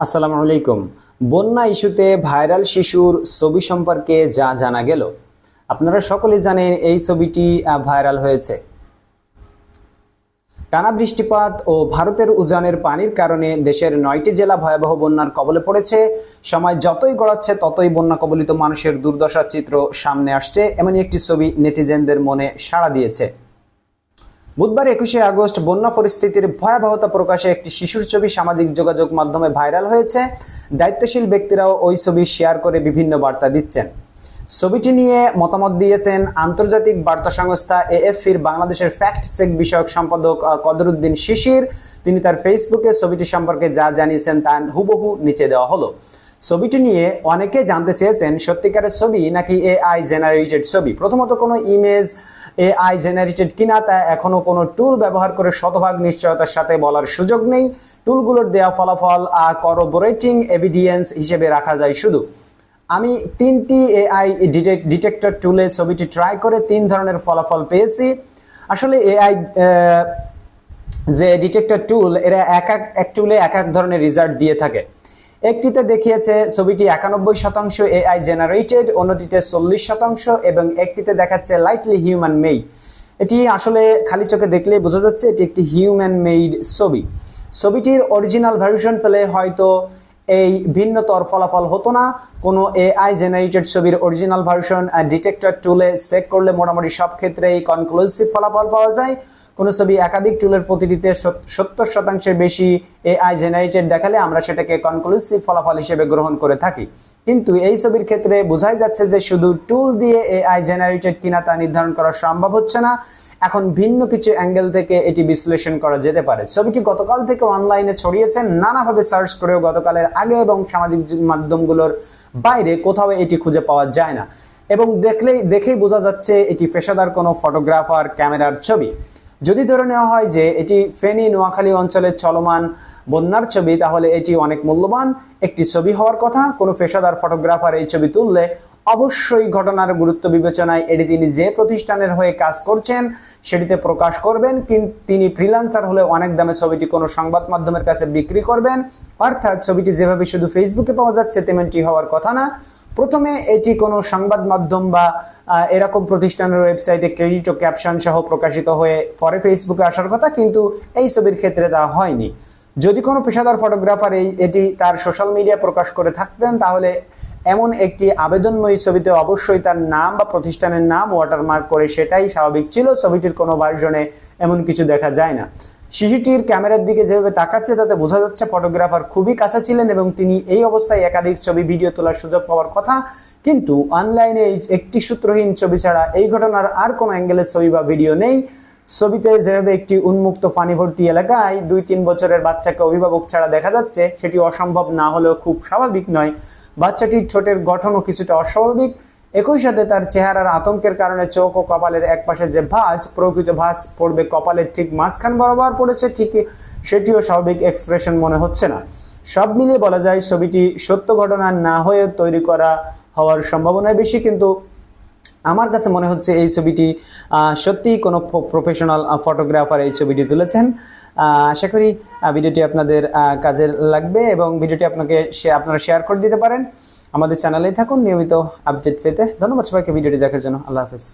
আসসালামু আলাইকুম। বন্যা ইস্যুতে ভাইরাল শিশুর ছবি সম্পর্কে যা জানা গেল। আপনারা সকলেই জানেন এই ছবিটি ভাইরাল হয়েছে। টানা বৃষ্টিপাত ও ভারতের উজানের পানির কারণে দেশের নয়টি জেলা ভয়াবহ বন্যার কবলে পড়েছে। সময় যতই গড়াচ্ছে, ততই বন্যা কবলিত মানুষের দুর্দশার চিত্র সামনে আসছে। এমনই একটি ছবি নেটিজেনদের মনে সাড়া দিয়েছে। বুধবার একুশে আগস্ট বন্যা পরিস্থিতির ভয়াবহতা প্রকাশে একটি শিশুর ছবি সামাজিক যোগাযোগ মাধ্যমে ভাইরাল হয়েছে। দায়িত্বশীল ব্যক্তিরাও ওই ছবি শেয়ার করে বিভিন্ন বার্তা দিচ্ছেন। ছবিটি নিয়ে মতামত দিয়েছেন আন্তর্জাতিক বার্তা সংস্থা এএফপির বাংলাদেশের ফ্যাক্ট চেক বিষয়ক সম্পাদক কদরুদ্দিন শিশির। তিনি তার ফেসবুকে ছবিটি সম্পর্কে যা জানিয়েছেন তা হুবহু নিচে দেওয়া হলো। ছবিটি নিয়ে অনেকে জানতে চেয়েছেন, সত্যিকারের ছবি নাকি এআই জেনারেটেড ছবি? প্রথমত কোনো ইমেজ এআই জেনারেটেড কিনা তা এখনও কোনো টুল ব্যবহার করে শতভাগ নিশ্চয়তার সাথে বলার সুযোগ নেই। টুলগুলোর দেওয়া ফলাফল করবোরেটিং এভিডিয়েন্স হিসেবে রাখা যায় শুধু। আমি তিনটি এআই ডিটেক্টর টুলে ছবিটি ট্রাই করে তিন ধরনের ফলাফল পেয়েছি। আসলে এআই যে ডিটেক্টর টুল এরা এক এক এক টুলে এক এক ধরনের রেজাল্ট দিয়ে থাকে। একটিতে দেখিয়েছে ছবিটি একানব্বই শতাংশ এআই জেনারেটেড অন্যটিতে চল্লিশ শতাংশ এবং একটিতে দেখাচ্ছে লাইটলি হিউম্যান মেড এটি আসলে খালি চোখে দেখলেই বোঝা যাচ্ছে এটি একটি হিউম্যান মেড ছবি। ছবিটির অরিজিনাল ভার্সন পেলে হয়তো এই ভিন্নতর ফলাফল হতো না। কোনো এআই জেনারেটেড ছবির অরিজিনাল ভার্সন ডিটেক্টর টুলে চেক করলে মোটামুটি সব ক্ষেত্রেই কনক্লুসিভ ফলাফল পাওয়া যায়। কোনো ছবি একাধিক টুলের প্রতিটিতে সত্তর শতাংশের বেশি এআই জেনারেটেড দেখালে আমরা সেটাকে কনক্লুসিভ ফলাফল হিসেবে গ্রহণ করে থাকি। কিন্তু এই ছবির ক্ষেত্রে বোঝাই যাচ্ছে যে শুধু টুল দিয়ে এআই জেনারেটেড কিনা তা নির্ধারণ করা সম্ভব হচ্ছে না। এখন ভিন্ন কিছু অ্যাঙ্গেল থেকে এটি বিশ্লেষণ করা যেতে পারে। ছবিটি গতকাল থেকে অনলাইনে ছড়িয়েছে। নানাভাবে সার্চ করেও গতকালের আগে এবং সামাজিক মাধ্যমগুলোর বাইরে কোথাও এটি খুঁজে পাওয়া যায় না। এবং দেখলেই দেখেই বোঝা যাচ্ছে এটি পেশাদার কোনো ফটোগ্রাফার ক্যামেরার ছবি। যদি ধরে নেওয়া হয় যে এটি ফেনী নোয়াখালী অঞ্চলের চলমান বন্যার ছবি, তাহলে এটি অনেক মূল্যবান একটি ছবি হওয়ার কথা। কোনো পেশাদার ফটোগ্রাফার এই ছবি তুললে অবশ্যই ঘটনার গুরুত্ব বিবেচনায় এটি তিনি যে প্রতিষ্ঠানের হয়ে কাজ করছেন সেটিতে প্রকাশ করবেন। কিন্তু তিনি ফ্রিল্যান্সার হলে অনেক দামে ছবিটি কোনো সংবাদ মাধ্যমের কাছে বিক্রি করবেন। অর্থাৎ ছবিটি যেভাবে শুধু ফেসবুকে পাওয়া যাচ্ছে, তেমনটি হওয়ার কথা না। প্রথমে এটি কোনো সংবাদ মাধ্যম বা এরকম প্রতিষ্ঠানের ওয়েবসাইটে ক্রেডিট ও ক্যাপশন সহ প্রকাশিত হয়ে পরে ফেসবুকে আসার কথা, কিন্তু এই ছবির ক্ষেত্রে তা হয়নি। যদি কোনো পেশাদার ফটোগ্রাফার এই, এটি তার সোশ্যাল মিডিয়া প্রকাশ করে থাকতেন, তাহলে এমন একটি আবেদনময়ী ছবিতে অবশ্যই তার নাম বা প্রতিষ্ঠানের নাম ওয়াটারমার্ক করে সেটাই স্বাভাবিক ছিল। ছবিটির কোনো ভার্জনে এমন কিছু দেখা যায় না। শিশুটির ক্যামেরার দিকে যেভাবে তাকাচ্ছে, তাতে বোঝা যাচ্ছে ফটোগ্রাফার খুবই কাছে ছিলেন এবং তিনি এই অবস্থায় একাধিক ছবি, ভিডিও তোলার সুযোগ পাওয়ার কথা। কিন্তু অনলাইনে একটি সূত্রহীন ছবি ছাড়া এই ঘটনার আর কোনো অ্যাঙ্গেলের ছবি বা ভিডিও নেই। ছবিতে যেভাবে একটি উন্মুক্ত পানি ভর্তি এলাকায় দুই তিন বছরের বাচ্চাকে অভিভাবক ছাড়া দেখা যাচ্ছে, সেটি অসম্ভব না হলেও খুব স্বাভাবিক নয়। বাচ্চাটির ঠোঁটের গঠনও কিছুটা অস্বাভাবিক। একই সাথে তার চেহারার আতঙ্কের কারণে চোখ ও কপালের এক পাশে যে ভাঁজ, প্রকৃত ভাঁজ পড়বে কপালের ঠিক মাঝখান বরাবর পড়েছে, ঠিক সেটিও স্বাভাবিক এক্সপ্রেশন মনে হচ্ছে না। সব মিলিয়ে বলা যায় ছবিটি সত্য ঘটনা না হয়ে তৈরি করা হওয়ার সম্ভাবনা বেশি, কিন্তু আমার কাছে মনে হচ্ছে এই ছবিটি সত্যিই কোনো প্রফেশনাল ফটোগ্রাফার এই ছবিটি তুলেছেন। আশা করি ভিডিওটি আপনাদের কাজে লাগবে এবং ভিডিওটি আপনাকে আপনারা শেয়ার করে দিতে পারেন। আমাদের চ্যানেলেই থাকুন। নিয়মিত আপডেট পেতে ধন্যবাদ সবাইকে। ভিডিওটি দেখার জন্য আল্লাহ হাফেজ।